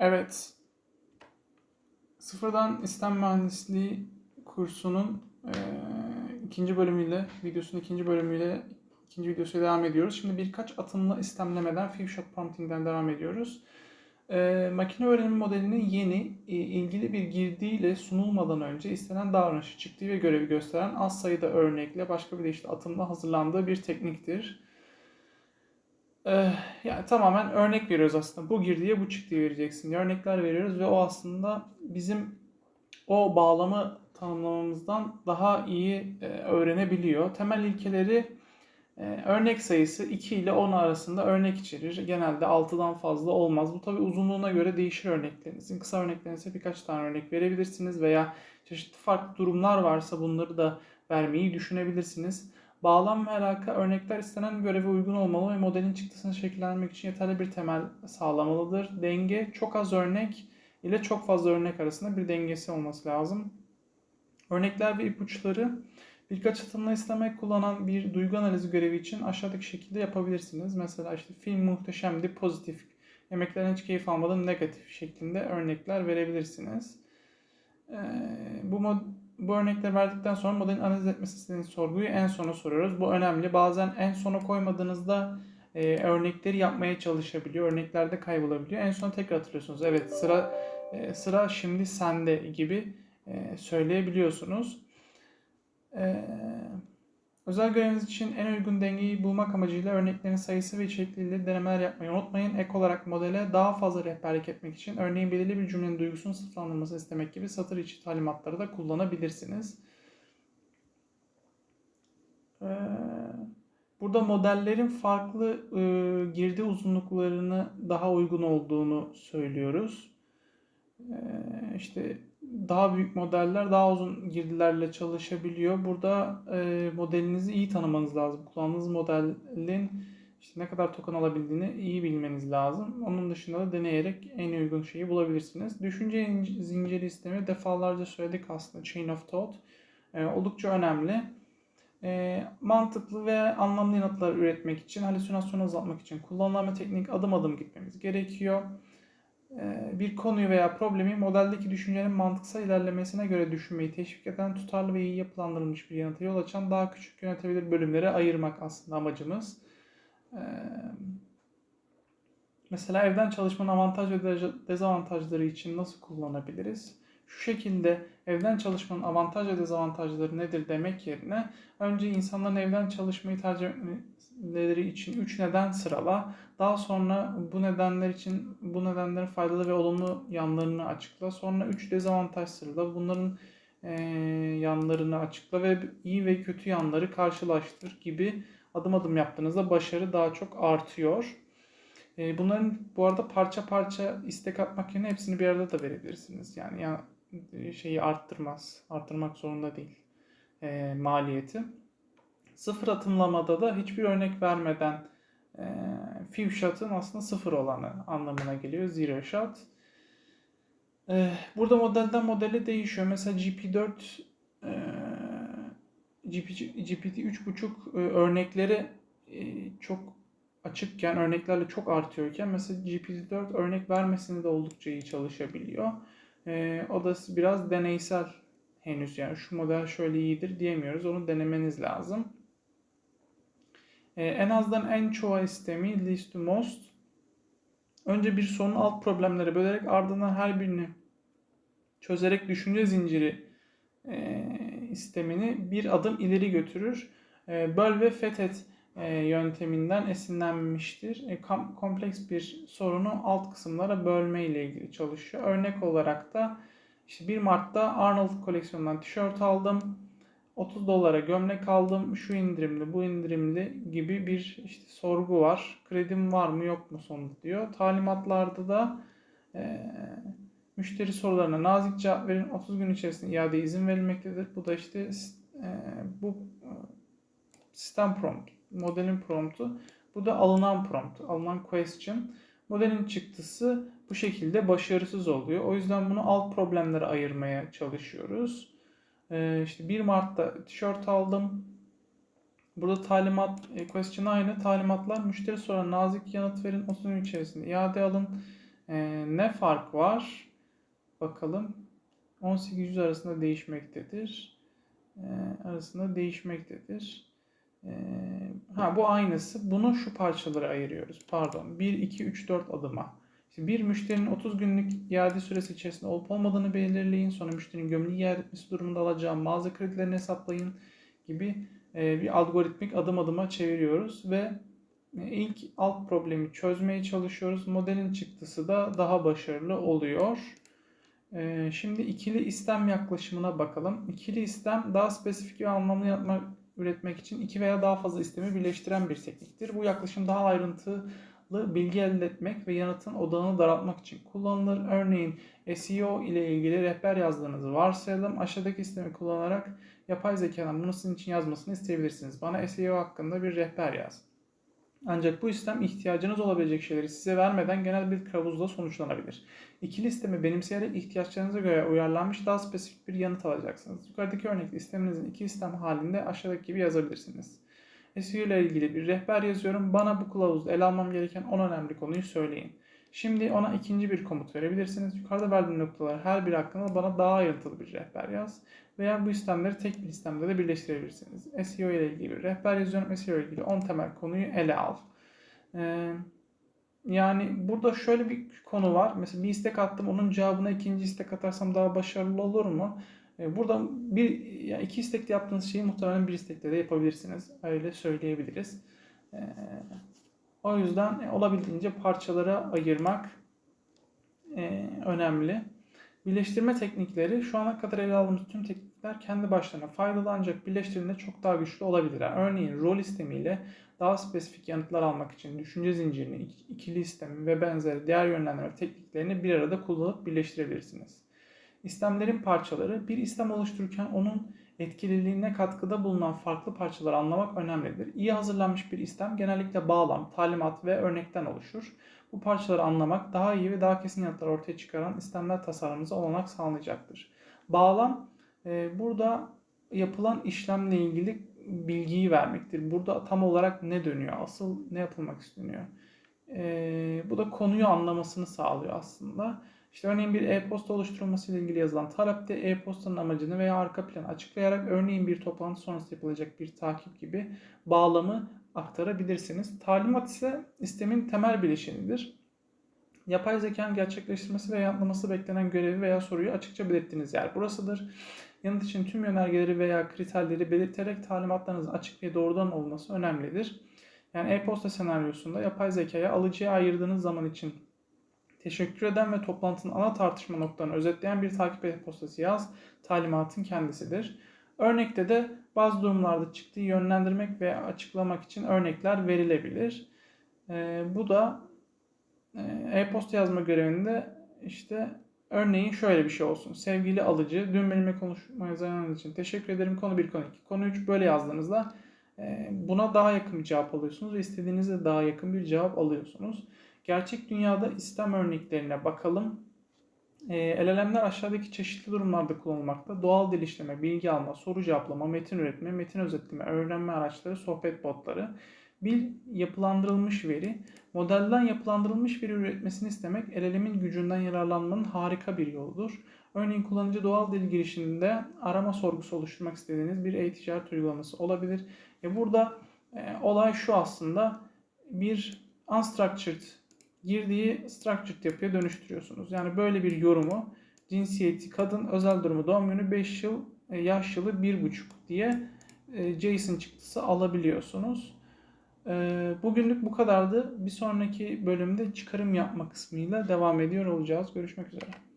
Evet. Sıfırdan İstem Mühendisliği kursunun eee, ikinci bölümüyle, videosunun ikinci bölümüyle ikinci videosuyla devam ediyoruz. Şimdi birkaç atımlı istemlemeden, few shot prompting'den devam ediyoruz. Eee, makine öğrenimi modelinin yeni, e, ilgili bir girdiyle sunulmadan önce istenen davranışı, çıktığı ve görevi gösteren az sayıda örnekle başka bir de işte atımla hazırlandığı bir tekniktir. Eee, yani tamamen örnek veriyoruz aslında. Bu girdiye bu çıktığı vereceksin diye örnekler veriyoruz ve o aslında bizim o bağlamı tanımlamamızdan daha iyi e, öğrenebiliyor. Temel ilkeleri e, örnek sayısı 2 ile 10 arasında örnek içerir. Genelde 6'dan fazla olmaz. Bu tabi uzunluğuna göre değişir örneklerinizin. Kısa örneklerinizde birkaç tane örnek verebilirsiniz veya çeşitli farklı durumlar varsa bunları da vermeyi düşünebilirsiniz. Bağlam ve alaka örnekler istenen göreve uygun olmalı ve modelin çıktısını şekillendirmek için yeterli bir temel sağlamalıdır. Denge çok az örnek ile çok fazla örnek arasında bir dengesi olması lazım. Örnekler ve ipuçları birkaç atımla istemek kullanan bir duygu analizi görevi için aşağıdaki şekilde yapabilirsiniz. Mesela işte film muhteşemdi pozitif, yemeklerden hiç keyif almadım negatif şeklinde örnekler verebilirsiniz. Ee, bu mod bu örnekleri verdikten sonra modelin analiz etmesi istediğiniz sorguyu en sona soruyoruz. Bu önemli. Bazen en sona koymadığınızda e, örnekleri yapmaya çalışabiliyor. Örneklerde kaybolabiliyor. En son tekrar hatırlıyorsunuz. Evet sıra e, sıra şimdi sende gibi e, söyleyebiliyorsunuz. E, özel göreviniz için en uygun dengeyi bulmak amacıyla örneklerin sayısı ve içerikleriyle denemeler yapmayı unutmayın. Ek olarak modele daha fazla rehberlik etmek için örneğin belirli bir cümlenin duygusunu sıfırlandırmasını istemek gibi satır içi talimatları da kullanabilirsiniz. Ee, Burada modellerin farklı e, girdi uzunluklarını daha uygun olduğunu söylüyoruz. E, işte daha büyük modeller daha uzun girdilerle çalışabiliyor. Burada e, modelinizi iyi tanımanız lazım. Kullandığınız modelin işte ne kadar token alabildiğini iyi bilmeniz lazım. Onun dışında da deneyerek en uygun şeyi bulabilirsiniz. Düşünce zinciri sistemi defalarca söyledik aslında. Chain of Thought. E, oldukça önemli. E, mantıklı ve anlamlı yanıtlar üretmek için, halüsinasyonu azaltmak için kullanılan teknik adım adım gitmemiz gerekiyor. E, bir konuyu veya problemi modeldeki düşüncenin mantıksal ilerlemesine göre düşünmeyi teşvik eden, tutarlı ve iyi yapılandırılmış bir yanıta yol açan daha küçük yönetebilir bölümlere ayırmak aslında amacımız. E, mesela evden çalışmanın avantaj ve dezavantajları için nasıl kullanabiliriz? şu şekilde evden çalışmanın avantaj ve dezavantajları nedir demek yerine önce insanların evden çalışmayı tercih etmeleri için 3 neden sırala. Daha sonra bu nedenler için bu nedenlerin faydalı ve olumlu yanlarını açıkla. Sonra 3 dezavantaj sırala. Bunların e, yanlarını açıkla ve iyi ve kötü yanları karşılaştır gibi adım adım yaptığınızda başarı daha çok artıyor. Bunların bu arada parça parça istek atmak yerine hepsini bir arada da verebilirsiniz. Yani ya şeyi arttırmaz. Arttırmak zorunda değil. E, maliyeti. Sıfır atımlamada da hiçbir örnek vermeden e, few shot'ın aslında sıfır olanı anlamına geliyor. Zero shot. E, burada modelden modele değişiyor. Mesela GP4 e, GP, GPT 3.5 e, örnekleri e, çok açıkken, örneklerle çok artıyorken mesela GPT-4 örnek vermesini de oldukça iyi çalışabiliyor. E, o da biraz deneysel henüz yani şu model şöyle iyidir diyemiyoruz. Onu denemeniz lazım. E, en azdan en çoğu istemi least to most. Önce bir sorunun alt problemlere bölerek ardından her birini çözerek düşünce zinciri e, istemini bir adım ileri götürür. E, böl ve fethet e, yönteminden esinlenmiştir. E, kompleks bir sorunu alt kısımlara bölme ile ilgili çalışıyor. Örnek olarak da işte 1 Mart'ta Arnold koleksiyonundan tişört aldım. 30 dolara gömlek aldım. Şu indirimli, bu indirimli gibi bir işte sorgu var. Kredim var mı yok mu sonunda diyor. Talimatlarda da e, müşteri sorularına nazik cevap verin. 30 gün içerisinde iade izin verilmektedir. Bu da işte e, bu sistem prompt modelin promptu. Bu da alınan prompt, alınan question. Modelin çıktısı bu şekilde başarısız oluyor. O yüzden bunu alt problemlere ayırmaya çalışıyoruz. Ee, işte 1 Mart'ta tişört aldım. Burada talimat, e, question aynı. Talimatlar müşteri sonra nazik yanıt verin. 30 gün içerisinde iade alın. Ee, ne fark var? Bakalım. 1800 arasında değişmektedir. Ee, arasında değişmektedir. Ee, ha bu aynısı. Bunu şu parçalara ayırıyoruz. Pardon. 1, 2, 3, 4 adıma. Şimdi bir müşterinin 30 günlük iade süresi içerisinde olup olmadığını belirleyin. Sonra müşterinin gömülü iade etmesi durumunda alacağı mağaza kredilerini hesaplayın gibi e, bir algoritmik adım adıma çeviriyoruz ve e, ilk alt problemi çözmeye çalışıyoruz. Modelin çıktısı da daha başarılı oluyor. E, şimdi ikili istem yaklaşımına bakalım. İkili istem daha spesifik ve anlamlı yapma üretmek için iki veya daha fazla istemi birleştiren bir tekniktir. Bu yaklaşım daha ayrıntılı bilgi elde etmek ve yanıtın odağını daraltmak için kullanılır. Örneğin SEO ile ilgili rehber yazdığınızı varsayalım. Aşağıdaki istemi kullanarak yapay zekadan bunu sizin için yazmasını isteyebilirsiniz. Bana SEO hakkında bir rehber yaz. Ancak bu istem ihtiyacınız olabilecek şeyleri size vermeden genel bir kılavuzla sonuçlanabilir. İkili istemi benimseyerek ihtiyaçlarınıza göre uyarlanmış daha spesifik bir yanıt alacaksınız. Yukarıdaki örnekte isteminizin iki istem halinde aşağıdaki gibi yazabilirsiniz. SEO ile ilgili bir rehber yazıyorum. Bana bu kılavuzda ele almam gereken 10 önemli konuyu söyleyin. Şimdi ona ikinci bir komut verebilirsiniz. Yukarıda verdiğim noktalar her bir hakkında bana daha ayrıntılı bir rehber yaz. Veya bu istemleri tek bir istemde de birleştirebilirsiniz. SEO ile ilgili bir rehber yazıyorum. SEO ile ilgili 10 temel konuyu ele al. Ee, yani burada şöyle bir konu var. Mesela bir istek attım. Onun cevabına ikinci istek atarsam daha başarılı olur mu? Ee, burada bir ya iki istekte yaptığınız şeyi muhtemelen bir istekte de yapabilirsiniz. Öyle söyleyebiliriz. Ee, o yüzden olabildiğince parçalara ayırmak e, önemli. Birleştirme teknikleri şu ana kadar ele aldığımız tüm teknikler kendi başlarına faydalı ancak birleştirildiğinde çok daha güçlü olabilirler. Örneğin rol istemiyle daha spesifik yanıtlar almak için düşünce zincirini, ikili istemi ve benzeri diğer yönlendirme tekniklerini bir arada kullanıp birleştirebilirsiniz. İstemlerin parçaları bir istem oluştururken onun etkililiğine katkıda bulunan farklı parçaları anlamak önemlidir. İyi hazırlanmış bir istem genellikle bağlam, talimat ve örnekten oluşur. Bu parçaları anlamak daha iyi ve daha kesin yanıtlar ortaya çıkaran istemler tasarımımıza olanak sağlayacaktır. Bağlam e, burada yapılan işlemle ilgili bilgiyi vermektir. Burada tam olarak ne dönüyor, asıl ne yapılmak isteniyor. E, bu da konuyu anlamasını sağlıyor aslında. İşte örneğin bir e-posta oluşturulması ile ilgili yazılan talepte e-postanın amacını veya arka planı açıklayarak örneğin bir toplantı sonrası yapılacak bir takip gibi bağlamı aktarabilirsiniz. Talimat ise istemin temel bileşenidir. Yapay zekanın gerçekleştirmesi veya yanıtlaması beklenen görevi veya soruyu açıkça belirttiğiniz yer burasıdır. Yanıt için tüm yönergeleri veya kriterleri belirterek talimatlarınızın açık ve doğrudan olması önemlidir. Yani e-posta senaryosunda yapay zekaya alıcıya ayırdığınız zaman için teşekkür eden ve toplantının ana tartışma noktalarını özetleyen bir takip e-postası yaz talimatın kendisidir. Örnekte de bazı durumlarda çıktığı yönlendirmek ve açıklamak için örnekler verilebilir. E, bu da e, e-posta yazma görevinde işte örneğin şöyle bir şey olsun. Sevgili alıcı, dün benimle konuşmaya zamanınız için teşekkür ederim. Konu 1, konu 2, konu 3 böyle yazdığınızda e, buna daha yakın bir cevap alıyorsunuz ve istediğinizde daha yakın bir cevap alıyorsunuz. Gerçek dünyada istem örneklerine bakalım. E, LLM'ler aşağıdaki çeşitli durumlarda kullanılmakta. Doğal dil işleme, bilgi alma, soru cevaplama, metin üretme, metin özetleme, öğrenme araçları, sohbet botları. Bir yapılandırılmış veri, modelden yapılandırılmış veri üretmesini istemek LLM'in gücünden yararlanmanın harika bir yoludur. Örneğin kullanıcı doğal dil girişinde arama sorgusu oluşturmak istediğiniz bir e-ticaret uygulaması olabilir. E burada e, olay şu aslında bir unstructured girdiği structured yapıya dönüştürüyorsunuz. Yani böyle bir yorumu cinsiyeti kadın, özel durumu doğum günü 5 yıl, e, yaş yılı 1,5 diye e, JSON çıktısı alabiliyorsunuz. E, bugünlük bu kadardı. Bir sonraki bölümde çıkarım yapma kısmıyla devam ediyor olacağız. Görüşmek üzere.